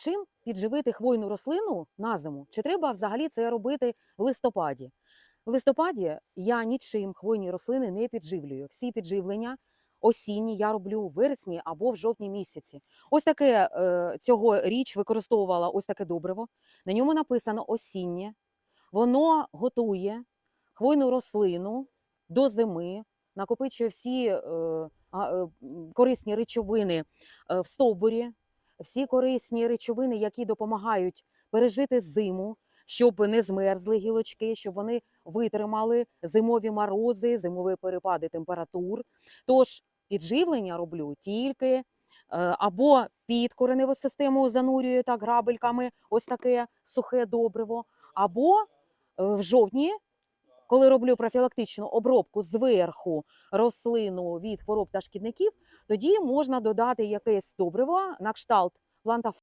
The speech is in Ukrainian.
чим підживити хвойну рослину на зиму? Чи треба взагалі це робити в листопаді? В листопаді я нічим хвойні рослини не підживлюю. Всі підживлення осінні я роблю в вересні або в жовтні місяці. Ось таке е, цього річ використовувала ось таке добриво. На ньому написано осіннє. Воно готує хвойну рослину до зими, накопичує всі е, е, корисні речовини в стовбурі, всі корисні речовини, які допомагають пережити зиму, щоб не змерзли гілочки, щоб вони витримали зимові морози, зимові перепади температур. Тож підживлення роблю тільки е, або під кореневу систему занурюю так грабельками, ось таке сухе добриво, або е, в жовтні, коли роблю профілактичну обробку зверху рослину від хвороб та шкідників, тоді можна додати якесь добриво на кшталт планта